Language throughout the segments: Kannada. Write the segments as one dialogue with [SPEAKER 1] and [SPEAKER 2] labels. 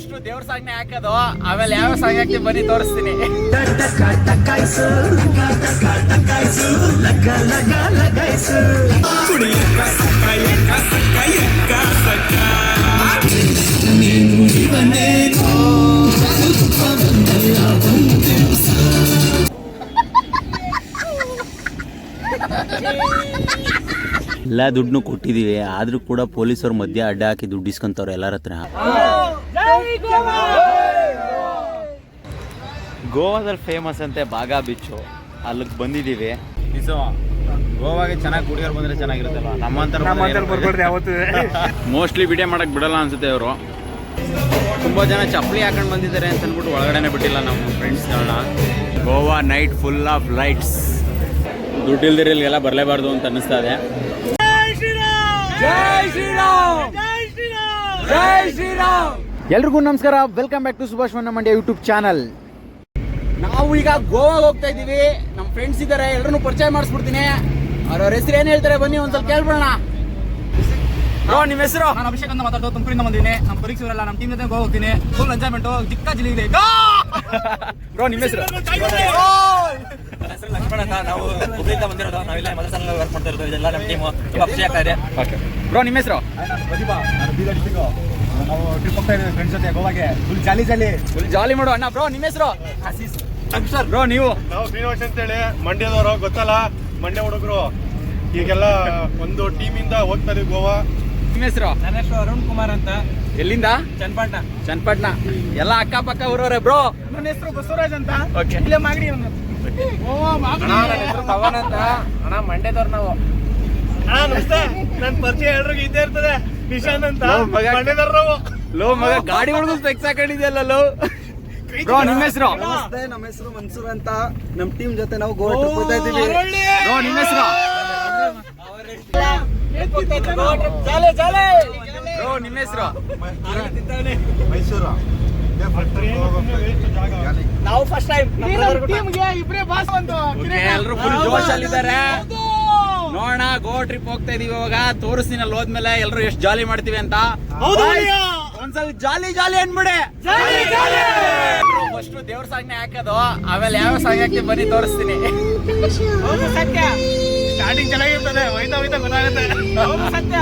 [SPEAKER 1] ಫಸ್ಟ್ ದೇವ್ರ ಸಾಂಗ್ನೇ ಹಾಕೋದು ಆಮೇಲೆ ಯಾವ ಸಾಂಗ್ ಹಾಕಿ ಬನ್ನಿ ತೋರಿಸ್ತೀನಿ.
[SPEAKER 2] ಎಲ್ಲ ದುಡ್ಡನ್ನು ಕೊಟ್ಟಿದ್ದೀವಿ ಆದರೂ ಕೂಡ ಪೊಲೀಸರು ಮಧ್ಯ ಅಡ್ಡ ಹಾಕಿ ದುಡ್ಡು ಇಸ್ಕೊಂತವ್ರೆ ಎಲ್ಲರ ಹತ್ರ. ಗೋವಾದಲ್ಲಿ ಫೇಮಸ್ ಅಂತೆ ಬಾಗಾ ಬೀಚು ಅಲ್ಲಿಗೆ ಬಂದಿದ್ದೀವಿ
[SPEAKER 3] ನಿಜ ಗೋವಾಗೆ ಚೆನ್ನಾಗಿ ಕುಡಿಯೋರು ಬಂದ್ರೆ ಚೆನ್ನಾಗಿರುತ್ತಲ್ಲ ನಮ್ಮಂತರ
[SPEAKER 2] ಮೋಸ್ಟ್ಲಿ ವಿಡಿಯೋ ಮಾಡಕ್ ಬಿಡಲ್ಲ ಅನ್ಸುತ್ತೆ ಅವರು ತುಂಬಾ ಜನ ಚಪ್ಪಲಿ ಹಾಕೊಂಡು ಬಂದಿದ್ದಾರೆ ಅಂತ ಅಂದ್ಬಿಟ್ಟು ಒಳಗಡೆನೆ ಬಿಟ್ಟಿಲ್ಲ ನಮ್ಮ ಫ್ರೆಂಡ್ಸ್ಗಳನ್ನ Goa night full of lights ದುಡ್ಡು ಇಲ್ದಿರಲ್ಗೆಲ್ಲ ಬರಲೇಬಾರ್ದು ಅಂತ ಅನ್ನಿಸ್ತಾ ಇದೆ.
[SPEAKER 1] ಎಲ್ರಿಗೂ ನಮಸ್ಕಾರ. ವೆಲ್ಕಮ್ ಬ್ಯಾಕ್ ಟು ಸುಭಾಷ್ ಮನ್ನ ಮಂಡ್ಯ ಯೂಟ್ಯೂಬ್ ಚಾನಲ್ ನಾವು ಈಗ ಗೋವಾಗ ಹೋಗ್ತಾ ಇದೀವಿ ನಮ್ಮ ಫ್ರೆಂಡ್ಸ್ ಇದ್ದಾರೆ ಎಲ್ಲರೂ ಪರಿಚಯ ಮಾಡಿಸ್ಬಿಡ್ತೀನಿ. ಅವ್ರವ್ರ ಹೆಸರು ಏನ್ ಹೇಳ್ತಾರೆ ಬನ್ನಿ ಒಂದ್ಸಲ ಸ್ವಲ್ಪ ಕೇಳ್ಬಿಡೋಣ. ಬ್ರೋ ನಿಮ್ಮ ಹೆಸರು?
[SPEAKER 4] ನಾನು ಅಭಿಷೇಕ್ ಅಂತ ಮಾತಾಡ್ತಾ ತುಮಕೂರಿಂದ ಬಂದಿದ್ದೀನಿ. ನಮ್ಮ ಪರೀಕ್ಷೆ ಇರಲ್ಲ ನಮ್ಮ ಟೀಮ್ ಜೊತೆ ಗೋವಾ ಹೋಗ್ತೀನಿ. ಫುಲ್ ಎಂಜಾಯ್ಮೆಂಟ್ ಚಿಕ್ಕ ಜಿಲ್ಲೆ ಇದೆ
[SPEAKER 1] ಬ್ರೋ ನಿಮ್ಮ ಹೆಸರು?
[SPEAKER 4] ಲಕ್ಷ್ಮಣ ಅಂತ ನಾವು ಹುಬ್ಳಿಯಿಂದ ಬಂದಿರೋದು. ನಾವಿಲ್ಲ ಮದರ್ಸಲ್ಲಿ ವರ್ಕ್ ಮಾಡ್ತಾ ಇರೋದು. ಇದೆಲ್ಲ ನಮ್ಮ ಟೀಮ್ ಖುಷಿ ಆಗ್ತಾ ಇದೆ.
[SPEAKER 1] ಬ್ರೋ ನಿಮ್ಮ ಹೆಸರು?
[SPEAKER 3] ಪ್ರತಿಭಾ. ನಾವು ಟ್ರಿಪ್ ಹೋಗ್ತಾ ಇದ್ದೀವಿ ಫ್ರೆಂಡ್ಸ್ ಜೊತೆ ಗೋವಾಗೆ ಫುಲ್ ಜಾಲಿ ಜಾಲಿ
[SPEAKER 1] ಫುಲ್ ಜಾಲಿ ಮಾಡು ಅಣ್ಣ ಬ್ರೋ ನಿಮ್ಮ ಹೆಸರು? ಸರ್ ಬ್ರೋ ನೀವು?
[SPEAKER 5] ನಾವು ಶ್ರೀನಿವಾಸ ಅಂತ ಹೇಳಿ ಮಂಡ್ಯದವರು ಗೊತ್ತಲ್ಲ? ಮಂಡ್ಯ ಹುಡುಗರು. ಈಗೆಲ್ಲ ಒಂದು ಟೀಮಿಂದ ಇಂದ ಹೋಗ್ತಾರೆ ಗೋವಾ.
[SPEAKER 1] ನಿಮ್ಮ ಹೆಸರು?
[SPEAKER 4] ನನ್ನ ಹೆಸರು ಅರುಣ್ ಕುಮಾರ್ ಅಂತ.
[SPEAKER 1] ಎಲ್ಲಿಂದ?
[SPEAKER 4] ಚನ್ನಪಟ್ಟಣ.
[SPEAKER 1] ಚನ್ನಪಟ್ಟಣ. ಎಲ್ಲ ಅಕ್ಕಪಕ್ಕ ಊರವ್ರೆ ಬ್ರೋ
[SPEAKER 4] ನನ್ನ ಹೆಸರು ಬಸವರಾಜ್ ಅಂತ.
[SPEAKER 1] ಓಕೆ
[SPEAKER 4] ಇಲ್ಲೇ ಮಾಗಡಿ ಅವನು.
[SPEAKER 1] ಪವನ್ ಅಂತ. ಅಣ್ಣ ಮಂಡ್ಯದವ್ರು ನಾವು.
[SPEAKER 5] ಅಣ್ಣ ನಮಸ್ತೆ. ನನ್ನ ಪರಿಚಯ ಎಲ್ರಿಗೂ ಇದ್ದೇ ಇರ್ತದೆ. ನಿಶಾಂತ್ ಅಂತ?
[SPEAKER 1] ಲೋ, ಮಗ.
[SPEAKER 5] ನಾವು
[SPEAKER 1] ಲೋ ಮಗ ಗಾಡಿ ಒಳಗೂ ಸ್ಪೆಕ್ಸ್ ಹಾಕೊಂಡಿದ್ಯಲ್ಲ ಲೋ. ಬ್ರೋ ನಿಮ್ಮ ಹೆಸರು
[SPEAKER 6] ನಮಸ್ತೆ ನಮ್ಮ ಹೆಸರು ಮನ್ಸೂರ್ ಅಂತ. ನಮ್ಮ ಟೀಮ್ ಜೊತೆ ನಾವು ಗೋವಾ ಟ್ರಿಪ್ ಹೋಗ್ತಾ ಇದ್ದೀವಿ.
[SPEAKER 1] ಬ್ರೋ ನಿಮ್ಮ ಹೆಸರು ಬ್ರೋ ನಿಮ್ಮ ಹೆಸರು
[SPEAKER 5] ಮೈಸೂರು.
[SPEAKER 4] ನಾವು ಫಸ್ಟ್ ಟೈಮ್
[SPEAKER 1] ಎಲ್ಲರೂ ಫುಲ್ ಜೋಶಲ್ಲಿದ್ದಾರೆ ನೋಡೋಣ ಗೋ ಟ್ರಿಪ್ ಹೋಗ್ತಾ ಇದೀವಿ ಇವಾಗ. ತೋರಿಸ್ತೀನಿ ಅಲ್ಲಿ ಹೋದ್ಮೇಲೆ ಎಲ್ಲರೂ ಎಷ್ಟು ಜಾಲಿ ಮಾಡ್ತೀವಿ ಅಂತ. ಒಂದ್ಸಲ ಜಾಲಿ ಜಾಲಿ ಅನ್ಬಿಡೆ. ಫಸ್ಟ್ ದೇವ್ರ ಸಾಂಗ್ನೆ ಹಾಕೋದು ಆಮೇಲೆ ಯಾವ ಸಾಂಗ್ ಹಾಕಿ ಬನ್ನಿ ತೋರಿಸ್ತೀನಿ.
[SPEAKER 4] ಸತ್ಯ.
[SPEAKER 5] ಸ್ಟಾರ್ಟಿಂಗ್ ಚೆನ್ನಾಗಿರ್ತದೆ ಹೋಯ್ತಾ ಹೋಯ್ತಾ ಗೊತ್ತಾಗುತ್ತೆ.
[SPEAKER 4] ಸತ್ಯ.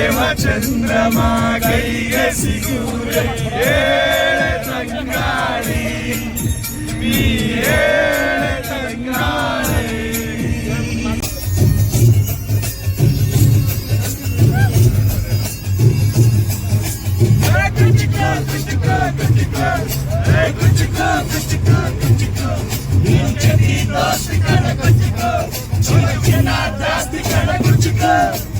[SPEAKER 7] ಪ್ರೇಮ ಚಂದ್ರಮ ಕೈಗೆ ಸಿಗುರೆ ತಂಗಾಡಿ Dosti kana kuchika,
[SPEAKER 8] chuna chuna dosti kana kuchika.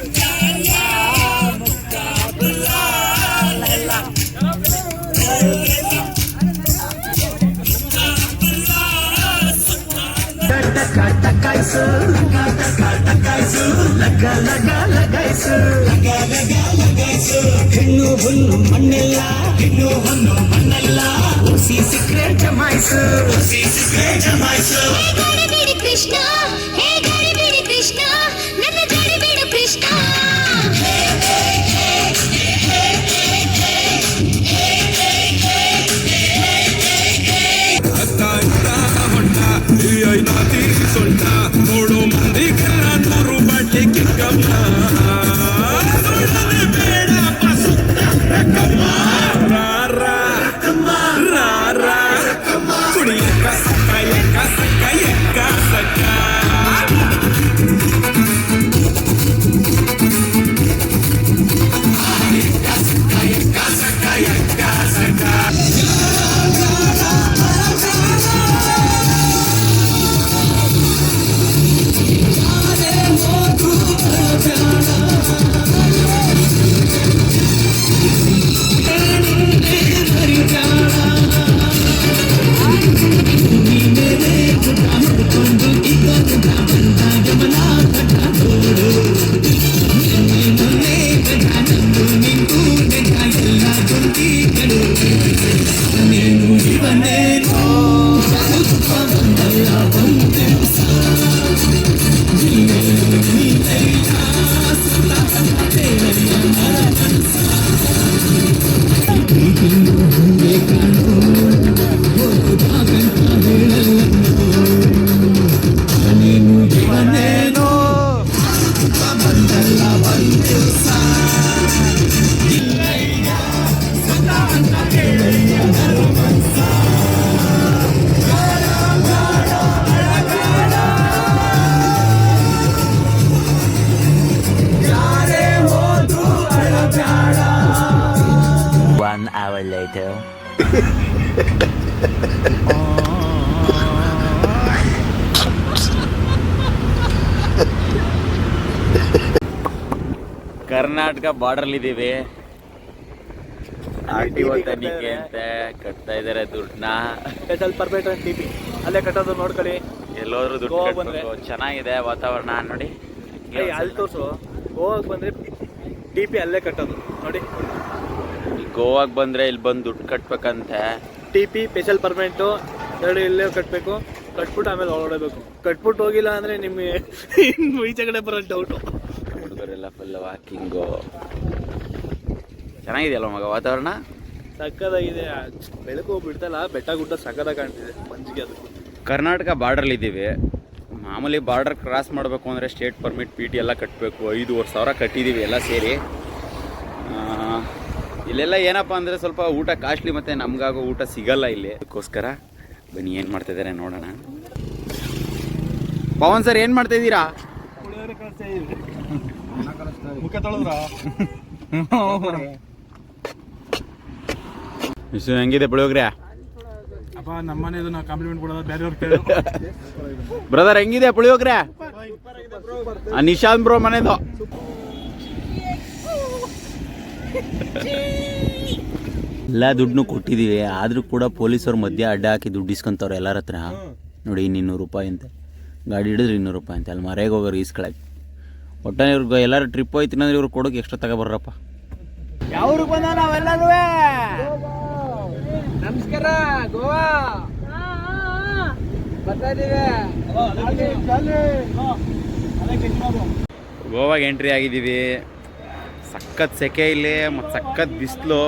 [SPEAKER 1] ಗಡಿಬಿಡಿ ಕೃಷ್ಣ ಹೇ ಗಡಿಬಿಡಿ ಕರ್ನಾಟಕ ಬಾರ್ಡರ್ ಇದ್ದೀವಿ ಆರ್ ಟಿ ಒ ತನಿಖೆ ಅಂತ ಕಟ್ತಾ ಇದಾರೆ ದುಡ್ಡನ್ನ.
[SPEAKER 2] Special permit T P. ಅಲ್ಲೇ ಕಟ್ಟೋದು ನೋಡ್ಕೊಳ್ಳಿ.
[SPEAKER 1] ಎಲ್ಲೋದ್ರು ದುಡ್ಡು
[SPEAKER 2] ಗೋವಾ
[SPEAKER 1] ಕಟ್ಬೇಕು. ಚೆನ್ನಾಗಿದೆ ವಾತಾವರಣ ನೋಡಿ.
[SPEAKER 2] ಅಲ್ಲಿ ತೋರಿಸು. ಗೋವಾಗೆ ಬಂದ್ರೆ ಟಿ ಪಿ ಅಲ್ಲೇ ಕಟ್ಟೋದು. ನೋಡಿ.
[SPEAKER 1] ಗೋವಾಗ್ ಬಂದ್ರೆ ಇಲ್ಲಿ ಬಂದು ದುಡ್ಡು ಕಟ್ಬೇಕಂತೆ.
[SPEAKER 2] T P special permit. ಎರಡು ಇಲ್ಲೇ ಕಟ್ಟಬೇಕು ಕಟ್ಬಿಟ್ಟು ಆಮೇಲೆ ಹೊರಡಬೇಕು ಕಟ್ಬಿಟ್ಟು ಹೋಗಿಲ್ಲ ಅಂದ್ರೆ ನಿಮ್ಗೆ ಇನ್ನು ಈಚೆ ಕಡೆ ಬರೋ ಡೌಟು
[SPEAKER 1] ಹುಡುಗರೆಲ್ಲ ಫುಲ್ ವಾಕಿಂಗು ಚೆನ್ನಾಗಿದೆಯಲ್ಲ ಮಗ ವಾತಾವರಣ?
[SPEAKER 2] ಸಕ್ಕದಾಗಿದೆ. ಬೆಳಕು ಬಿಡ್ತಲ್ಲ ಬೆಟ್ಟ ಗುಡ್ಡ ಸಕ್ಕದಾಗ ಕಾಣ್ತಿದೆ ಮಂಜಿಗೆ ಅದು.
[SPEAKER 1] ಕರ್ನಾಟಕ ಬಾರ್ಡ್ರಲ್ಲಿ ಇದ್ದೀವಿ. ಮಾಮೂಲಿ ಬಾರ್ಡರ್ ಕ್ರಾಸ್ ಮಾಡಬೇಕು ಅಂದರೆ ಸ್ಟೇಟ್ ಪರ್ಮಿಟ್ ಪಿ ಟಿ ಎಲ್ಲ ಕಟ್ಟಬೇಕು ಐದುವರೆ ಸಾವಿರ ಕಟ್ಟಿದ್ದೀವಿ ಎಲ್ಲ ಸೇರಿ. ಇಲ್ಲೆಲ್ಲ ಏನಪ್ಪ ಅಂದರೆ ಸ್ವಲ್ಪ ಊಟ ಕಾಸ್ಟ್ಲಿ ಮತ್ತು ನಮಗಾಗೋ ಊಟ ಸಿಗಲ್ಲ ಇಲ್ಲಿ. ಅದಕ್ಕೋಸ್ಕರ ಬನ್ನಿ ಏನು ಮಾಡ್ತಿದ್ದಾರೆ ನೋಡೋಣ. ಪವನ್ ಸರ್ ಏನು ಮಾಡ್ತಾ ಇದ್ದೀರಾ?
[SPEAKER 5] ಮುಖ ತೊಳೆದ್ರ?
[SPEAKER 1] ವಿಶ್ವ ಹೆಂಗಿದೆ ಪುಳಿಯೋಗ್ರೆ?
[SPEAKER 5] ಅಪ್ಪ ನಮ್ಮನೇದು ನಾವು ಕಾಂಪ್ಲಿಮೆಂಟ್ ಕೊಡೋದ ಬೇರೆಯವ್ರು ಕೇಳು
[SPEAKER 1] ಬ್ರದರ್ ಹೆಂಗಿದೆ ಪುಳಿಯೋಗ್ರೆ? ನಿಶಾಂತ್ ಬ್ರೋ ಮನೆದು. ಎಲ್ಲ ದುಡ್ಡನ್ನು ಕೊಟ್ಟಿದ್ದೀವಿ ಆದರೂ ಕೂಡ ಪೊಲೀಸರು ಮಧ್ಯ ಅಡ್ಡ ಹಾಕಿ ದುಡ್ಡು ಇಸ್ಕೊಂತವ್ರೆ ಎಲ್ಲರ ಹತ್ರ. ನೋಡಿ ಇನ್ನೂರು ರೂಪಾಯಿ ಅಂತೆ. ಗಾಡಿ ಹಿಡಿದ್ರೆ ಇನ್ನೂರು ರೂಪಾಯಿ ಅಂತ. ಅಲ್ಲಿ ಮರೆಗೆ ಹೋಗೋರು ಈಸ್ಕೊಳಕ್ಕೆ ಒಟ್ಟ ಇವ್ರಿಗೆ ಎಲ್ಲರೂ ಟ್ರಿಪ್ ಹೋಯ್ತಿನಂದ್ರೆ ಅಂದ್ರೆ ಇವ್ರು ಕೊಡೋಕೆ ಎಕ್ಸ್ಟ್ರಾ ತಗೋಬರ್ರಪ್ಪ
[SPEAKER 9] ಯಾವ್ರಿಗೆ ಬಂದ ನಾವೆಲ್ಲರೂ ನಮಸ್ಕಾರ ಗೋವಾ. ಬರ್ತಾ
[SPEAKER 1] ಗೋವಾಗೆ ಎಂಟ್ರಿ ಆಗಿದ್ದೀವಿ. ಸಖತ್ ಸೆಕೆ ಇಲ್ಲಿ ಮತ್ತು ಸಖತ್ ಬಿಸಿಲು.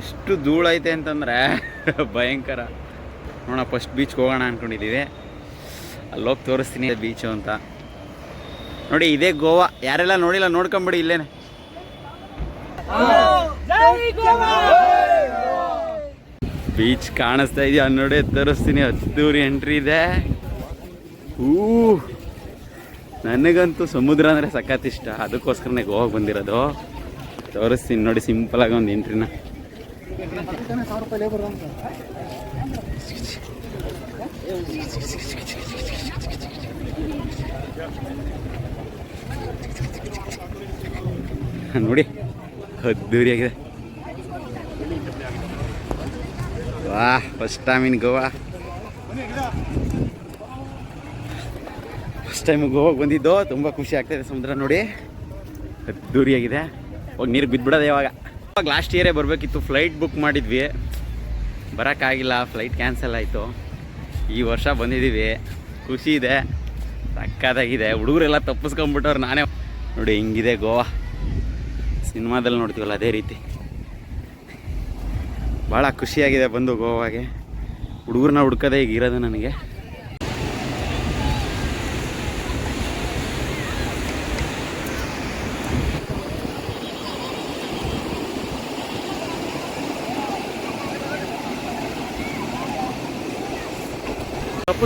[SPEAKER 1] ಎಷ್ಟು ಧೂಳೈತೆ ಅಂತಂದರೆ ಭಯಂಕರ. ನೋಡೋಣ ಫಸ್ಟ್ ಬೀಚ್ಗೆ ಹೋಗೋಣ ಅಂದ್ಕೊಂಡಿದ್ದೀವಿ ಅಲ್ಲೋಗಿ ತೋರಿಸ್ತೀನಿ ಬೀಚು ಅಂತ. ನೋಡಿ, ಇದೇ ಗೋವಾ. ಯಾರೆಲ್ಲ ನೋಡಿಲ್ಲ, ನೋಡ್ಕೊಂಬಿಡಿ ಇಲ್ಲೇನೆ. ಬೀಚ್ ಕಾಣಿಸ್ತಾ ಇದೆಯಾ? ನೋಡಿ, ತೋರಿಸ್ತೀನಿ. ಅದ್ದೂರಿ ಎಂಟ್ರಿ ಇದೆ. ಹೂ. ನನಗಂತೂ ಸಮುದ್ರ ಅಂದರೆ ಸಖತ್ ಇಷ್ಟ. ಅದಕ್ಕೋಸ್ಕರನೇ ಗೋವಾಗೆ ಬಂದಿರೋದು. ತೋರಿಸ್ತೀನಿ. ನೋಡಿ ಸಿಂಪಲ್ ಆಗಿ ಒಂದು ಎಂಟ್ರಿನ ನೋಡಿ ಅದ್ದೂರಿಯಾಗಿದೆ ವಾ first time in Goa first time ಗೋವಾಗೆ ಬಂದಿದ್ದು, ತುಂಬ ಖುಷಿ ಆಗ್ತಾಯಿದೆ ಸಮುದ್ರ ನೋಡಿ. ಅದ್ದೂರಿಯಾಗಿದೆ ಹೋಗಿ ನೀರು ಬಿದ್ದುಬಿಡೋದು ಇವಾಗ ಇವಾಗ ಲಾಸ್ಟ್ ಇಯರೇ ಬರಬೇಕಿತ್ತು ಫ್ಲೈಟ್ ಬುಕ್ ಮಾಡಿದ್ವಿ. ಬರೋಕ್ಕಾಗಿಲ್ಲ ಫ್ಲೈಟ್ ಕ್ಯಾನ್ಸಲ್ ಆಯಿತು. ಈ ವರ್ಷ ಬಂದಿದ್ದೀವಿ. ಖುಷಿ ಇದೆ. ಸಕ್ಕತ್ತಾಗಿದೆ. ಹುಡುಗರೆಲ್ಲ ತಪ್ಪಿಸ್ಕೊಂಬಿಟ್ಟವ್ರು ನಾನೇ. ನೋಡಿ, ಹಿಂಗಿದೆ ಗೋವಾ. ಸಿನಿಮಾದಲ್ಲಿ ನೋಡ್ತೀವಲ್ಲ ಅದೇ ರೀತಿ. ಭಾಳ ಖುಷಿಯಾಗಿದೆ ಬಂದು ಗೋವಾಗೆ. ಹುಡುಗರನ್ನ ಹುಡ್ಕೋದೇ ಈಗ ಇರೋದು ನನಗೆ.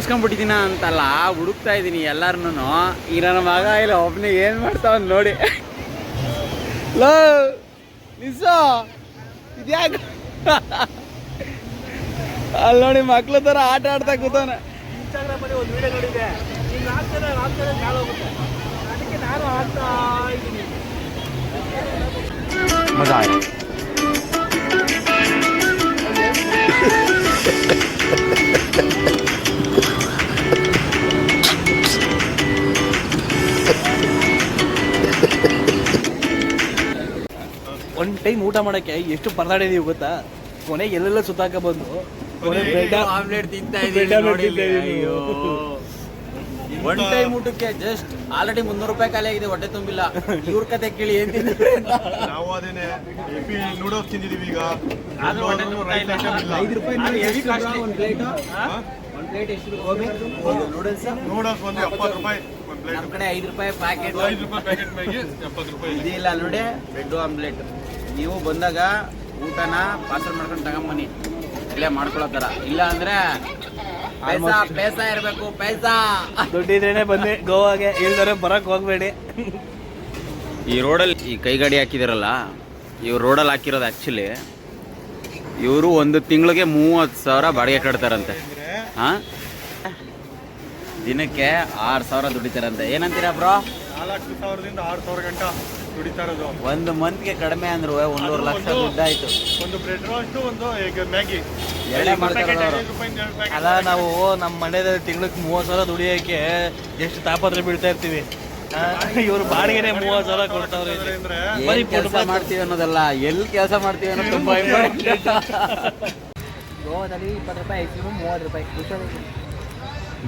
[SPEAKER 1] ತಪ್ಪಿಸ್ಕೊಂಡ್ಬಿಟ್ಟಿದ್ದೀನ ಅಂತಲ್ಲ ಹುಡುಕ್ತಾ ಇದ್ದೀನಿ ಎಲ್ಲಾರನು ಈಗ ನನ್ನ ಮಗ ಇಲ್ಲ ಒಬ್ಬನೇ ಏನು ಮಾಡ್ತಾವ ನೋಡಿ. ಲೋ ನಿಸೋ ಇದ್ಯಾಕ? ಅಲ್ಲಿ ನೋಡಿ ಮಕ್ಳ ಥರ ಆಟ ಆಡ್ತಾ ಕೂತಾನೆ
[SPEAKER 2] ಇನ್ಸ್ಟಾಗ್ರಾಮಲ್ಲಿ ಒಂದು ವಿಡಿಯೋ ನೋಡಿದೆ ನೀನು ಹಾಕ್ತಾರೆ ಹಾಕ್ತಾರೆ ಜಾಲ ಹೋಗುತ್ತೆ. ಅದಕ್ಕೆ ನಾನು ಹಾಕ್ತಾ ಇದ್ದೀನಿ.
[SPEAKER 1] ಮಜಾ ಆಯ್ತು.
[SPEAKER 2] ಒಂದು ಟೈಮ್ ಊಟ ಮಾಡಕ್ಕೆ ಎಷ್ಟು ಪರದಾಡಿದೀವಿ ಗೊತ್ತಾ? ಕೊನೆಗೆ ಎಲ್ಲೆಲ್ಲ ಸುತ್ತಾಕ ಬಂದು ಕೊನೆ ಬ್ರೆಡ್
[SPEAKER 1] ಆಮ್ಲೆಟ್ ತಿಂತಾ
[SPEAKER 2] ಬ್ರೆಡ್ ಆಮ್ಲೆಟ್ ತಿಂತಾ ಇದೀನಿ.
[SPEAKER 1] ಒನ್ ಟೈಮ್ ಊಟಕ್ಕೆ ಜಸ್ಟ್ ಆಲ್ರೆಡಿ ಮುನ್ನೂರು ರೂಪಾಯಿ ಖಾಲಿ ಆಗಿದೆ ಹೊಟ್ಟೆ ತುಂಬಿಲ್ಲ. ಇವ್ರ ಕತೆ ಕೇಳಿ ಏನ್
[SPEAKER 5] ನಾವು ಅದೇನೆ ಎಪಿ ನೂಡಲ್ಸ್ ತಿಂದಿದೀವಿ ಈಗ.
[SPEAKER 1] ಆದ್ರೂ ಹೊಟ್ಟೆ ತುಂಬ್ತಾ ಇಲ್ಲ.
[SPEAKER 9] ಐದು ರೂಪಾಯಿ ಒಂದು ಪ್ಲೇಟ್ ಒಂದು ಪ್ಲೇಟ್ ಎಷ್ಟು? ಗೋಬಿ ನೂಡಲ್ಸ್
[SPEAKER 5] ನೂಡಲ್ಸ್ ಒಂದು ಎಪ್ಪತ್ತು ರೂಪಾಯಿ.
[SPEAKER 9] ನಮ್ಮ ಕಡೆ ಐದು ರೂಪಾಯಿ ಪ್ಯಾಕೆಟ್
[SPEAKER 5] ಐದು ರೂಪಾಯಿ ಪ್ಯಾಕೆಟ್ ಮ್ಯಾಗಿ ಎಪ್ಪತ್ತು ರೂಪಾಯಿ. ಇದೆ.
[SPEAKER 9] ಇದಿಲ್ಲ ನೋಡಿ. ಬ್ರೆಡ್ ಆಮ್ಲೆಟ್ ನೀವು ಬಂದಾಗ ಊಟನ ಪಾರ್ಸಲ್ ಮಾಡ್ಕೊಂಡು ತಗೊಂಬನ್ನಿ ಇಲ್ಲೇ ಮಾಡ್ಕೊಳ್ಳೋ ಥರ ಇಲ್ಲ ಅಂದ್ರೆ ಪೈಸಾ ಪೈಸಾ ಇರಬೇಕು ಪೈಸಾ.
[SPEAKER 2] ದುಡ್ಡಿದ್ರೇನೆ ಬನ್ನಿ ಗೋವಾಗೆ. ಇಲ್ದರೆ ಬರಕ್ ಹೋಗ್ಬೇಡಿ.
[SPEAKER 1] ಈ ರೋಡಲ್ಲಿ ಈ ಕೈಗಾಡಿ ಹಾಕಿದಿರಲ್ಲ ಇವ್ರು ರೋಡಲ್ಲಿ ಹಾಕಿರೋದು ಆ್ಯಕ್ಚುಲಿ ಇವರು ಒಂದು ತಿಂಗಳಿಗೆ ಮೂವತ್ತು ಸಾವಿರ ಬಾಡಿಗೆ ಕಟ್ತಾರಂತೆ. ಹಾಂ? ದಿನಕ್ಕೆ ಆರು ಸಾವಿರ ದುಡಿತಾರಂತೆ. ಏನಂತೀರಾ ಬ್ರೋ?
[SPEAKER 5] ನಾಲ್ಕು ಸಾವಿರದಿಂದ ಆರು ಸಾವಿರ ಗಂಟ. ದುಡಿತಾ ಇರೋದು.
[SPEAKER 1] ಒಂದು ಮಂತ್ಗೆ ಕಡಿಮೆ ಅಂದ್ರು ಒಂದೂವರೆ ಲಕ್ಷ
[SPEAKER 5] ಒಂದು-
[SPEAKER 1] ದುಡ್ಡಾಯ್ತು.
[SPEAKER 5] ಒಂದು ಬ್ರೆಡ್ ರೋಸ್ಟ್ ಒಂದು ಈಗ ಮ್ಯಾಗಿ
[SPEAKER 1] ಎರಡೇ
[SPEAKER 5] ಒಂದು
[SPEAKER 1] ಮಾಡ್ತಾರೆ ಅವ್ರು.
[SPEAKER 2] ಅಲ್ಲ ನಾವು ನಮ್ಮ ಮಂಡ್ಯದಲ್ಲಿ ತಿಂಗ್ಳಿಗೆ ಮೂವತ್ತು ಸಾವಿರ ದುಡಿಯೋಕೆ ಎಷ್ಟು ತಾಪತ್ರ ಬೀಳ್ತಾ ಇರ್ತೀವಿ. ಇವ್ರು ಬಾಡಿಗೆನೆ ಮೂವತ್ತು ಸಾವಿರ ಕೊಡ್ತಾವ್ರೆ
[SPEAKER 5] ಅಂದ್ರೆ
[SPEAKER 2] ಬರೀ
[SPEAKER 1] ಏನ್ ಕೆಲಸ ಮಾಡ್ತೀವಿ ಅನ್ನೋದಲ್ಲ ಎಲ್ಲಿ ಕೆಲಸ ಮಾಡ್ತೀವಿ ಅನ್ನೋದು ತುಂಬಾ ಇಂಪಾರ್ಟೆಂಟ್
[SPEAKER 9] ಗೋವಾದಲ್ಲಿ ಇಪ್ಪತ್ತು ರೂಪಾಯಿ ಐಸ್ ಕ್ರೀಮ್ ಮೂವತ್ತು ರೂಪಾಯಿ.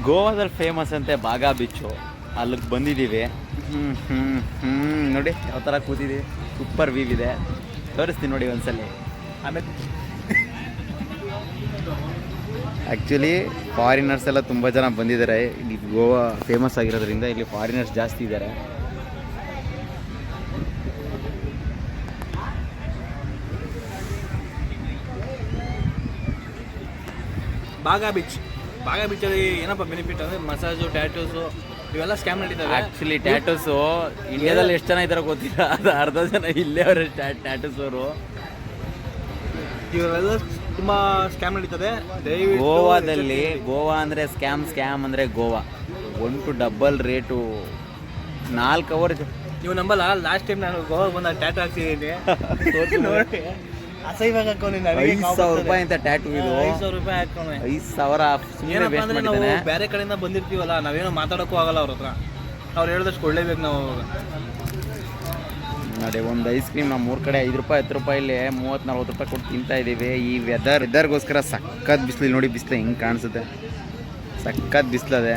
[SPEAKER 1] ಗೋವಾದಲ್ಲಿ ಫೇಮಸ್ ಅಂತೆ ಬಾಗಾ ಬೀಚು ಅಲ್ಲಿಗೆ ಬಂದಿದ್ದೀವಿ. ಹ್ಞೂ ಹ್ಞೂ ಹ್ಞೂ ನೋಡಿ, ಯಾವ ಥರ ಕೂತಿದೆ. ಸೂಪರ್ ವೀವ್ ಇದೆ. ತೋರಿಸ್ತೀನಿ ನೋಡಿ ಒಂದ್ಸಲಿ. ಆಮೇಲೆ ಆ್ಯಕ್ಚುಲಿ ಫಾರಿನರ್ಸ್ ಎಲ್ಲ ತುಂಬ ಜನ ಬಂದಿದ್ದಾರೆ. ಇಲ್ಲಿ ಗೋವಾ ಫೇಮಸ್ ಆಗಿರೋದ್ರಿಂದ ಇಲ್ಲಿ ಫಾರಿನರ್ಸ್ ಜಾಸ್ತಿ ಇದ್ದಾರೆ.
[SPEAKER 2] ಬಾಗಾ ಬೀಚ್ ಬಾಗಾ ಬೀಚಲ್ಲಿ ಏನಪ್ಪ ಬೆನಿಫಿಟ್ ಅಂದರೆ ಮಸಾಜು ಟ್ಯಾಟೂಸು ಇವೆಲ್ಲ ಸ್ಕ್ಯಾಮ್ ನಡೀತವೆ.
[SPEAKER 1] ಆ್ಯಕ್ಚುಲಿ ಟ್ಯಾಟೂಸು ಇಂಡಿಯಾದಲ್ಲಿ ಎಷ್ಟು ಜನ ಇದ್ದಾರೆ ಗೊತ್ತಿಲ್ಲ. ಅದು ಅರ್ಧ ಜನ ಇಲ್ಲೇ ಅವರು ಟ್ಯಾಟೂಸ್ ಅವರು.
[SPEAKER 2] ಇವೆಲ್ಲ ತುಂಬ ಸ್ಕ್ಯಾಮ್ ನಡೀತದೆ. ದಯವಿಟ್ಟು
[SPEAKER 1] ಗೋವಾದಲ್ಲಿ ಗೋವಾ ಅಂದರೆ ಸ್ಕ್ಯಾಮ್ ಸ್ಕ್ಯಾಮ್ ಅಂದರೆ Goa. One to double rate ನಾಲ್ಕು ಅವರ್
[SPEAKER 2] ನೀವು ನಂಬಲ್ಲ ಲಾಸ್ಟ್ ಟೈಮ್ ನಾನು ಗೋವಾ ಬಂದ ಟ್ಯಾಟೂ ಹಾಕ್ತಿದ್ದೀನಿ ನೋಡಿ. ಅಸಹ್ಯವಾಗಿ ಹಾಕೊಂಡು
[SPEAKER 1] ಐದು ಸಾವಿರ ರೂಪಾಯಿ ಅಂತ ಟ್ಯಾಟೂ ಇದು.
[SPEAKER 2] ಐದು ಸಾವಿರ ರೂಪಾಯಿ ಹಾಕೊಂಡು
[SPEAKER 1] ಐದು ಸಾವಿರ ಸುಮ್ಮನೆ
[SPEAKER 2] ಏನಪ್ಪ ಅಂದ್ರೆ ನಾವು ಬೇರೆ ಕಡೆಯಿಂದ ಬಂದಿರ್ತೀವಲ್ಲ ನಾವೇನೋ ಮಾತಾಡಕ್ಕೂ ಆಗಲ್ಲ ಅವ್ರ ಹತ್ರ. ಅವ್ರು ಹೇಳಿದಷ್ಟು ಕೊಡ್ಲೇಬೇಕು ನಾವು ಅವಾಗ.
[SPEAKER 1] ನೋಡಿ ಒಂದು ಐಸ್ ಕ್ರೀಮ್ ನಾವು ಮೂರು ಕಡೆ ಐದು ರೂಪಾಯಿ ಹತ್ತು ಇಲ್ಲಿ ಮೂವತ್ತು ನಲ್ವತ್ತು ರೂಪಾಯಿ ಕೊಟ್ಟು ತಿಂತಾ ಇದ್ದೀವಿ ಈ ವೆದರ್ ವೆದರ್ಗೋಸ್ಕರ ಸಖತ್ ಬಿಸಿಲು ನೋಡಿ ಬಿಸಿಲು ಹಿಂಗೆ ಕಾಣಿಸುತ್ತೆ. ಸಖತ್ ಬಿಸಿಲದೆ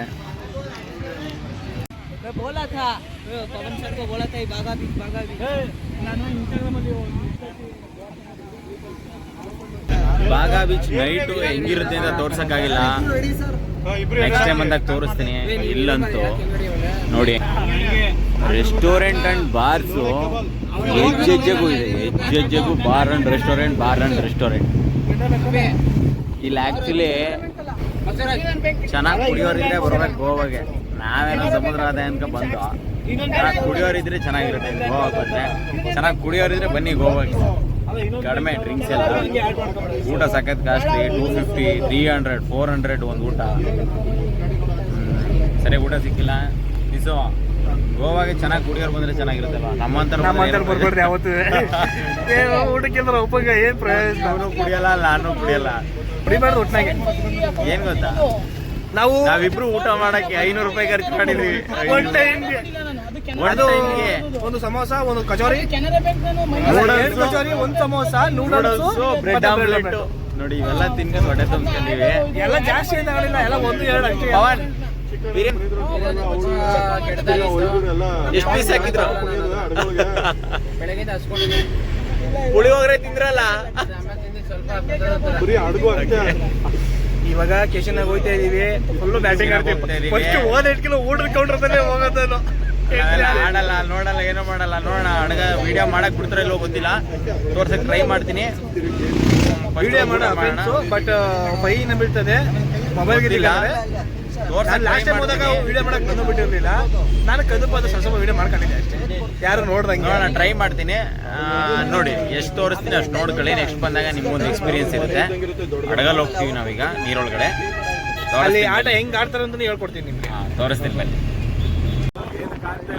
[SPEAKER 1] ಬಾಗಾ ಬೀಚ್ ನೈಟು ಹೆಂಗಿರುತ್ತೆ ಅಂತ ತೋರ್ಸೋಕ್ಕಾಗಿಲ್ಲ. ನೆಕ್ಸ್ಟ್ ಟೈಮ್ ಅಂದಾಗ ತೋರಿಸ್ತೀನಿ, ಇಲ್ಲಂತೂ. ನೋಡಿ ರೆಸ್ಟೋರೆಂಟ್ ಅಂಡ್ ಬಾರ್ಸು ಹೆಜ್ಜೆಜ್ಜೆಗೂ ಇದೆ, ಹೆಜ್ಜೆಜ್ಜೆಗೂ bar and restaurant bar and restaurant ಇಲ್ಲಿ ಆ್ಯಕ್ಚುಲಿ ಚೆನ್ನಾಗಿ ಕುಡಿಯೋರಿದ್ರೆ ಬರ್ಬೇಕು ಗೋವಾಗೆ. ನಾವೇನೋ ಸಮುದ್ರ ಅದೇ ಅನ್ಕೊ ಬಂದು ಚೆನ್ನಾಗಿ ಕುಡಿಯೋರಿದ್ರೆ ಚೆನ್ನಾಗಿರುತ್ತೆ, ಗೋವಾಗೆ ಬಂದ್ರೆ. ಚೆನ್ನಾಗಿ ಕುಡಿಯೋರಿದ್ರೆ ಬನ್ನಿ ಗೋವಾಗೆ. ಕಡಿಮೆ ಡ್ರಿಂಕ್ಸ್ ಎಲ್ಲ. ಊಟ ಸಖತ್ costly two fifty three hundred four hundred ಒಂದು ಊಟ. ಸರಿ ಊಟ ಸಿಕ್ಕಿಲ್ಲ. ಮಿಸು ಗೋವಾಗೆ ಚೆನ್ನಾಗಿ ಕುಡಿಯೋರು ಬಂದ್ರೆ ಚೆನ್ನಾಗಿರುತ್ತೆ ನಮ್ಮಂತರ
[SPEAKER 2] ನಮ್ಮಂತರ ಬರ್ಬೇಡ್ರಿ ಯಾವತ್ತು. ಏನು ಊಟಕ್ಕೆ ಉಪಯೋಗ ಏನು ಪ್ರಯೋಜನ?
[SPEAKER 1] ಅವನು ಕುಡಿಯಲ್ಲ ನಾನು ಕುಡಿಯಲ್ಲ.
[SPEAKER 2] ಕುಡಿಬಾರ್ದು ಒಟ್ನಾಗೆ.
[SPEAKER 1] ಏನು ಗೊತ್ತಾ?
[SPEAKER 2] ನಾವು
[SPEAKER 1] ನಾವಿಬ್ರು ಊಟ ಮಾಡಕ್ಕೆ ಐನೂರು ರೂಪಾಯಿ ಖರ್ಚು ಮಾಡಿದ್ವಿ.
[SPEAKER 2] ಅದು. ಒಂದು ಸಮೋಸ ಒಂದು ಕಚೋರಿ. ಎರಡು ಕಚೋರಿ ಒಂದು ಸಮೋಸ ನೂಡಲ್ಸ್
[SPEAKER 1] ಬ್ರೆಡ್ ಆಮ್ಲೆಟ್ ನೋಡಿ ಇವೆಲ್ಲ ತಿನ್ಕೊಂಡು ಹೊಟ್ಟೆ ತುಂಬಿಕೊಂಡಿವೆ
[SPEAKER 2] ಎಲ್ಲ ಜಾಸ್ತಿ ತಗೊಳ್ಳಿಲ್ಲ ಎಲ್ಲ ಒಂದು ಎರಡು ಅಷ್ಟೇ.
[SPEAKER 1] ಪವನ್ ಎಷ್ಟು ಪೀಸ್ ಹಾಕಿದ್ರು? ಪುಳಿಯೋಗರೆ ತಿಂದ್ರಲ್ಲ?
[SPEAKER 5] ಇವಾಗ ಅಡುಗು ಅಷ್ಟೇ.
[SPEAKER 2] ಇವಾಗ ಕೇಶನ್ ಹೋಗ್ತಾ ಇದೀವಿ. ಫುಲ್ ಬ್ಯಾಟಿಂಗ್ ಆಡ್ತೀವಿ.
[SPEAKER 1] ಹೋದ
[SPEAKER 2] ಫಸ್ಟ್ ಹೋದ ಕೌಂಟರ್ ಊಟದ ಕೌಂಟ್ರದಲ್ಲೇ ಹೋಗೋದು
[SPEAKER 1] ನಾವೆಲ್ಲ ಆಡಲ್ಲ ನೋಡಲ್ಲ ಏನೋ ಮಾಡಲ್ಲ. ನೋಡೋಣ ಅಡಗ ವಿಡಿಯೋ ಮಾಡಕ್ ಬಿಡ್ತಾರ ಇಲ್ಲೋ ಗೊತ್ತಿಲ್ಲ. ತೋರ್ಸಕ್ ಟ್ರೈ ಮಾಡ್ತೀನಿ.
[SPEAKER 2] ವಿಡಿಯೋ ಮಾಡೋಣ ಬಟ್ ಫೈನ್ ಬಿಡ್ತದೆ ಬೀಳ್ತದೆ ಮೊಬೈಲ್ ಲಾಸ್ಟ್ ಟೈಮ್ ಹೋದಾಗ. ವಿಡಿಯೋ ಮಾಡಕ್ ಬಂದು ಬಿಟ್ಟಿರ್ಲಿಲ್ಲ. ನಾನು ಕದುಪಾದ ಸ್ವಲ್ಪ ವಿಡಿಯೋ ಮಾಡ್ಕೊಂಡಿದ್ದೆ ಅಷ್ಟೇ. ಯಾರು ನೋಡ್ದಂಗೆ.
[SPEAKER 1] ನೋಡೋಣ ಟ್ರೈ ಮಾಡ್ತೀನಿ. ನೋಡಿ ಎಷ್ಟು ತೋರಿಸ್ತೀನಿ ಅಷ್ಟು ನೋಡ್ಕೊಳ್ಳಿ. ನೆಕ್ಸ್ಟ್ ಬಂದಾಗ ನಿಮ್ಗೊಂದು ಎಕ್ಸ್ಪೀರಿಯನ್ಸ್ ಇರುತ್ತೆ. ಹಡಗಲ್ಲಿ ಹೋಗ್ತೀವಿ ನಾವೀಗ ನೀರೊಳಗಡೆ.
[SPEAKER 2] ಅಲ್ಲಿ ಆಟ ಹೆಂಗ್ ಆಡ್ತಾರೆ ಅಂತ ಹೇಳ್ಕೊಡ್ತೀನಿ ನಿಮ್ಗೆ.
[SPEAKER 1] ತೋರಿಸ್ತೀನಿ ಬನ್ನಿ.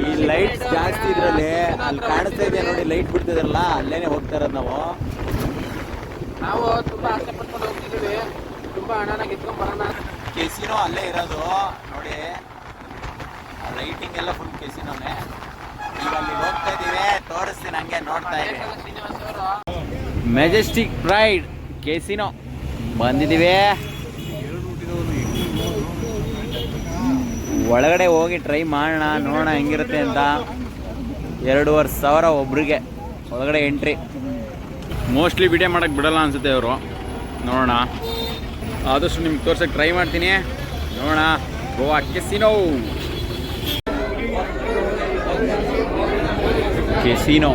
[SPEAKER 1] ಈ ಲೈಟ್ ಜಾಸ್ತಿ ಇದ್ರಲ್ಲಿ ಅಲ್ಲಿ ಕಾಣಿಸ್ತಾ ಇದೆ ನೋಡಿ ಲೈಟ್ ಬಿಡ್ತಿದ್ರಲ್ಲ ಅಲ್ಲೇನೆ ಹೋಗ್ತಾ ಇರೋದು ನಾವು.
[SPEAKER 9] ನಾವು ತುಂಬಾ ಆಸೆ ಪಟ್ಕೊಂಡು ಹೋಗ್ತಿದ್ದೀವಿ. ತುಂಬಾ ಹಣನ ಗೆದ್ಕೊಂಡ್ ಬರೋಣ.
[SPEAKER 1] ಕೆಸಿನೋ ಅಲ್ಲೇ ಇರೋದು ನೋಡಿ. ಲೈಟಿಂಗ್ ಎಲ್ಲ ಫುಲ್ ಕೆಸಿನೋನೆ ಈಗ ಅಲ್ಲಿ ಹೋಗ್ತಾ ಇದೀವಿ ತೋರಿಸ್ತೀನಿ ಹಂಗೆ ನೋಡ್ತಾ
[SPEAKER 9] ಇದ್ದೀವಿ
[SPEAKER 1] ಮೆಜೆಸ್ಟಿಕ್ ಪ್ರೈಡ್ ಕೆಸಿನೋ ಬಂದಿದ್ದೀವಿ. ಒಳಗಡೆ ಹೋಗಿ ಟ್ರೈ ಮಾಡೋಣ, ನೋಡೋಣ ಹೆಂಗಿರುತ್ತೆ ಅಂತ. ಎರಡೂವರೆ ಸಾವಿರ ಒಬ್ರಿಗೆ ಒಳಗಡೆ ಎಂಟ್ರಿ ಮೋಸ್ಟ್ಲಿ ವಿಡಿಯೋ ಮಾಡೋಕ್ಕೆ ಬಿಡಲ್ಲ ಅನ್ಸುತ್ತೆ ಅವರು ನೋಡೋಣ. ಆದಷ್ಟು ನಿಮ್ಗೆ ತೋರ್ಸಕ್ಕೆ ಟ್ರೈ ಮಾಡ್ತೀನಿ. ನೋಡೋಣ. ಗೋವಾ ಕೆಸಿನೋ ಕೆಸಿನೋ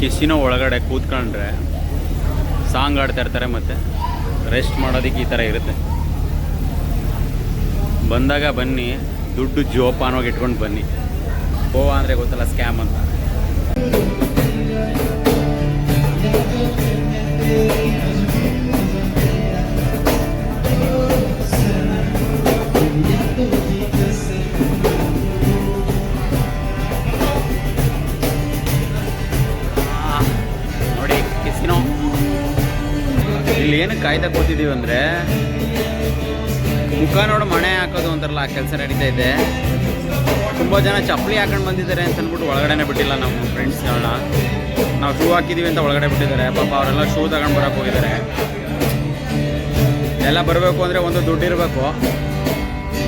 [SPEAKER 1] ಕೆಸಿನೋ ಒಳಗಡೆ ಕೂತ್ಕೊಂಡ್ರೆ ಸಾಂಗ್ ಆಡ್ತಾ ಇರ್ತಾರೆ ಮತ್ತು. ರೆಸ್ಟ್ ಮಾಡೋದಕ್ಕೆ ಈ ಥರ ಇರುತ್ತೆ. ಬಂದಾಗ ಬನ್ನಿ, ದುಡ್ಡು ಜೋಪಾನವಾಗಿ ಇಟ್ಕೊಂಡು ಬನ್ನಿ. ಗೋವಾ ಅಂದರೆ ಗೊತ್ತಲ್ಲ, ಸ್ಕ್ಯಾಮ್ ಅಂತ. ಇಲ್ಲಿ ಏನು ಕಾಯ್ತಾ ಕೂತಿದ್ದೀವಿ ಅಂದರೆ ಮುಖ ನೋಡು ಮಣೆ ಹಾಕೋದು ಅಂತಾರಲ್ಲ ಆ ಕೆಲಸ ನಡೀತಾ ಇದೆ. ತುಂಬ ಜನ ಚಪ್ಪಲಿ ಹಾಕೊಂಡು ಬಂದಿದ್ದಾರೆ ಅಂತ ಅಂದ್ಬಿಟ್ಟು ಒಳಗಡೆನೆ ಬಿಟ್ಟಿಲ್ಲ ನಮ್ಮ ಫ್ರೆಂಡ್ಸ್ಗಳನ್ನ ನಾವು ಶೂ ಹಾಕಿದ್ದೀವಿ ಅಂತ ಒಳಗಡೆ ಬಿಟ್ಟಿದ್ದಾರೆ. ಪಾಪ ಅವರೆಲ್ಲ ಶೂ ತಗೊಂಡು ಬರೋಕೆ ಹೋಗಿದ್ದಾರೆ. ಎಲ್ಲ ಬರಬೇಕು ಅಂದರೆ ಒಂದು ದುಡ್ಡು ಇರಬೇಕು.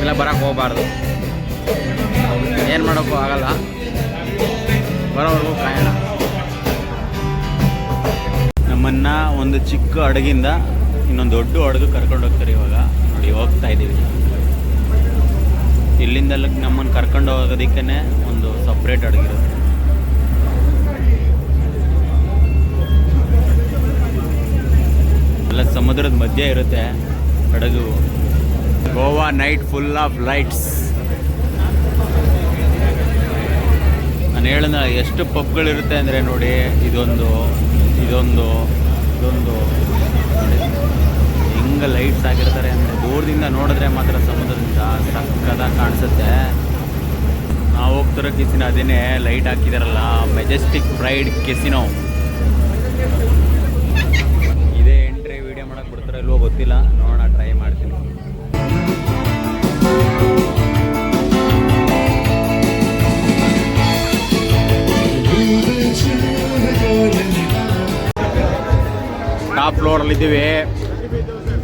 [SPEAKER 1] ಇಲ್ಲ ಬರೋಕೆ ಹೋಗಬಾರ್ದು. ಏನು ಮಾಡೋಕ್ಕೂ ಆಗಲ್ಲ. ಬರೋವರೆಗೂ ಕಾಯೋಣ. ನಮ್ಮನ್ನ ಒಂದು ಚಿಕ್ಕ ಹಡಗಿಂದ ಇನ್ನೊಂದು ದೊಡ್ಡ ಹಡಗು ಕರ್ಕೊಂಡು ಹೋಗ್ತಾರೆ ಇವಾಗ. ನೋಡಿ, ಹೋಗ್ತಾ ಇದ್ದೀವಿ. ಇಲ್ಲಿಂದ ನಮ್ಮನ್ನು ಕರ್ಕೊಂಡು ಹೋಗೋದಕ್ಕೇ ಒಂದು ಸಪ್ರೇಟ್ ಹಡಗಿರುತ್ತೆ ಎಲ್ಲ ಸಮುದ್ರದ ಮಧ್ಯೆ ಇರುತ್ತೆ ಹಡಗು. Goa night full of lights ನಾನು ಹೇಳಿದ ಎಷ್ಟು ಪಬ್ಗಳಿರುತ್ತೆ ಅಂದರೆ ನೋಡಿ, ಇದೊಂದು ಇದೊಂದು ಇದೊಂದು ಹೆಂಗೆ ಲೈಟ್ಸ್ ಆಗಿರ್ತಾರೆ ಅಂದರೆ ದೂರದಿಂದ ನೋಡಿದ್ರೆ ಮಾತ್ರ ಸಮುದ್ರದಿಂದ ಸಕ್ಕದಾಗಿ ಕಾಣಿಸುತ್ತೆ. ನಾವು ಹೋಗ್ತಿರೋ ಕೆಸಿನ ಅದೇನೇ ಲೈಟ್ ಹಾಕಿದಾರಲ್ಲ ಮೆಜೆಸ್ಟಿಕ್ ಪ್ರೈಡ್ ಕೆಸಿನೋ ಇದೇ ಎಂಟ್ರಿ ವಿಡಿಯೋ ಮಾಡೋಕೆ ಬಿಡ್ತಾರ ಇಲ್ವೋ ಗೊತ್ತಿಲ್ಲ, ನೋಡೋಣ ಟ್ರೈ ಮಾಡ್ತೀನಿ. ಟಾಪ್ ಫ್ಲೋರಲ್ಲಿ ಇದ್ದೀವಿ.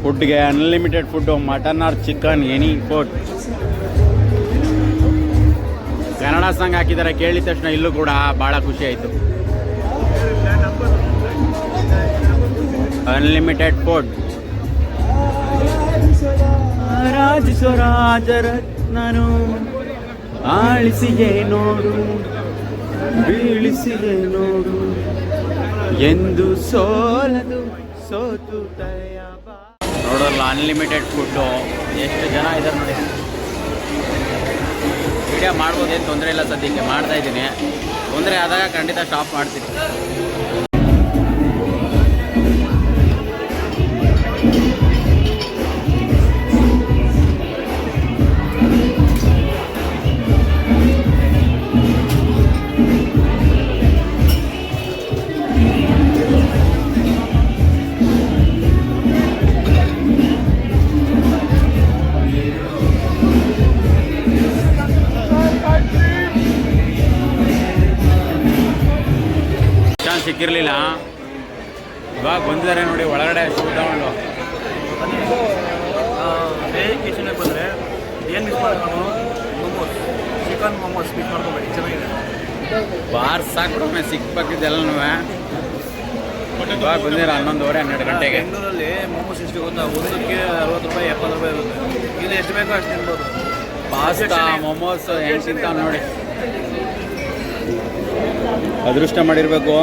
[SPEAKER 1] ಫುಡ್ಗೆ unlimited food mutton or chicken any food Kannada song ಹಾಕಿದ್ದಾರೆ, ಕೇಳಿದ ತಕ್ಷಣ ಇಲ್ಲೂ ಕೂಡ ಭಾಳ ಖುಷಿ ಆಯಿತು. ಅನ್ಲಿಮಿಟೆಡ್ ಫುಡ್ ನಾನು ಆಳಿಸಿಗೆ ನೋಡು ಬೀಳಿಸಿಗೆ ನೋಡು. ಎಂದು ಸೋಲದು ಸೋತು ನೋಡೋಲ್ಲ ಅನ್ಲಿಮಿಟೆಡ್ ಫುಡ್ಡು ಎಷ್ಟು ಜನ ಇದ್ದಾರೆ ನೋಡಿ. ವಿಡಿಯೋ ಮಾಡ್ಬೋದೇನು ತೊಂದರೆ ಇಲ್ಲ ಸದ್ಯಕ್ಕೆ. ಮಾಡ್ತಾ ಇದ್ದೀನಿ. ತೊಂದರೆ ಆದಾಗ ಖಂಡಿತ ಸ್ಟಾಪ್ ಮಾಡ್ತೀನಿ.
[SPEAKER 2] ಚಿಕನ್ ಮೊಮೋಸ್ ಸ್ಪೀಕ್ ಮಾಡ್ಕೋಬೇಡಿ ಚೆನ್ನಾಗಿದೆ.
[SPEAKER 1] ಬಾರ್ ಸಾಕೊಮ್ಮೆ ಸಿಕ್ಬೇಕಿದ್ದೆಲ್ಲನೂ ಇವಾಗ ಬಂದಿರ ಹನ್ನೊಂದುವರೆ ಹನ್ನೆರಡು ಗಂಟೆಗೆ.
[SPEAKER 2] ಬೆಂಗಳೂರಲ್ಲಿ ಮೋಮೋಸ್ ಎಷ್ಟು ಗೊತ್ತಾ? ಒಂದಕ್ಕೆ ಅರವತ್ತು ರೂಪಾಯಿ ಎಪ್ಪತ್ತು ರೂಪಾಯಿ ಇರುತ್ತೆ. ಇಲ್ಲಿ ಎಷ್ಟು ಬೇಕೋ ಅಷ್ಟು ತಿನ್ಬೋದು.
[SPEAKER 1] ಪಾಸ್ತಾ ಮೊಮೋಸ್ ಹೆಂಗೆ ತಿಂತಾವ ನೋಡಿ. ಅದೃಷ್ಟ ಮಾಡಿರಬೇಕು.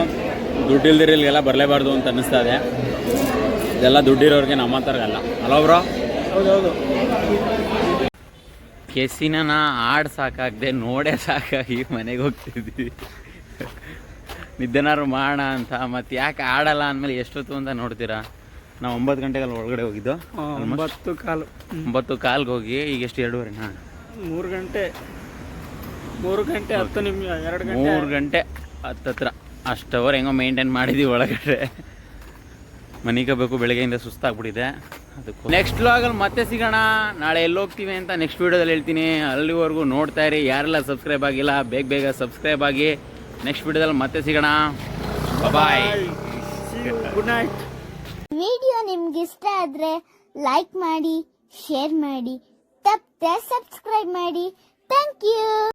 [SPEAKER 1] ದುಡ್ಡಿಲ್ದಿರ ಇಲ್ಲಿಗೆಲ್ಲ ಬರಲೇಬಾರ್ದು ಅಂತ ಅನ್ನಿಸ್ತಾ ಇದೆ. ಇದೆಲ್ಲ ದುಡ್ಡಿರೋರಿಗೆ ನಮ್ಮ ಥರಗಲ್ಲ ಹಲೋ ಬ್ರೋ?
[SPEAKER 2] ಹೌದೌದು
[SPEAKER 1] ಕೆಸಿನ ಆಡ್ ಸಾಕಾಗದೆ ನೋಡೇ ಸಾಕಾಗಿ ಮನೆಗೆ ಹೋಗ್ತಿದ್ವಿ. ನಿದ್ದೆನಾರು ಮಾಡೋಣ ಅಂತ ಮತ್ತೆ ಯಾಕೆ ಆಡಲ್ಲ ಅಂದಮೇಲೆ ಎಷ್ಟೊತ್ತು ಅಂತ ನೋಡ್ತೀರಾ? ನಾವು ಒಂಬತ್ತು ಗಂಟೆಗೆಲ್ಲ ಒಳಗಡೆ ಹೋಗಿದ್ದು.
[SPEAKER 2] ಒಂಬತ್ತು ಕಾಲು.
[SPEAKER 1] ಒಂಬತ್ತು ಕಾಲ್ಗೆ ಹೋಗಿ ಈಗ ಎಷ್ಟು ಎರಡೂವರೆನಾ
[SPEAKER 2] ಮೂರು ಗಂಟೆ. ಮೂರು ಗಂಟೆ ಹತ್ತು ನಿಮಿಷ ಎರಡು ಗಂಟೆ
[SPEAKER 1] ಮೂರು ಗಂಟೆ ಹತ್ತತ್ರ ಅಷ್ಟು ಅವರ್ ಹೆಂಗೋ ಮೇಂಟೈನ್ ಮಾಡಿದ್ದೀವಿ ಒಳಗಡೆ. ಮನೆಗೆ ಬೇಕು ಬೆಳಗ್ಗೆಯಿಂದ ಸುಸ್ತಾಗ್ಬಿಟ್ಟಿದೆ. ಅದಕ್ಕೂ ನೆಕ್ಸ್ಟ್ ವ್ಲಾಗಲ್ಲಿ ಮತ್ತೆ ಸಿಗೋಣ. ನಾಳೆ ಎಲ್ಲಿ ಹೋಗ್ತೀವಿ ಅಂತ ನೆಕ್ಸ್ಟ್ ವೀಡಿಯೋದಲ್ಲಿ ಹೇಳ್ತೀನಿ. ಅಲ್ಲಿವರೆಗೂ ನೋಡ್ತಾ ಇರಿ. ಯಾರೆಲ್ಲ ಸಬ್ಸ್ಕ್ರೈಬ್ ಆಗಿಲ್ಲ ಬೇಗ ಬೇಗ ಸಬ್ಸ್ಕ್ರೈಬ್ ಆಗಿ. ನೆಕ್ಸ್ಟ್ ವೀಡಿಯೋದಲ್ಲಿ ಮತ್ತೆ ಸಿಗೋಣ. ಬಾಯ್
[SPEAKER 2] ಗುಡ್ ನೈಟ್
[SPEAKER 10] ವಿಡಿಯೋ ನಿಮ್ಗೆ ಇಷ್ಟ ಆದ್ರೆ ಲೈಕ್ ಮಾಡಿ ಶೇರ್ ಮಾಡಿ ತಪ್ಪದೆ ಸಬ್ಸ್ಕ್ರೈಬ್ ಮಾಡಿ. Thank you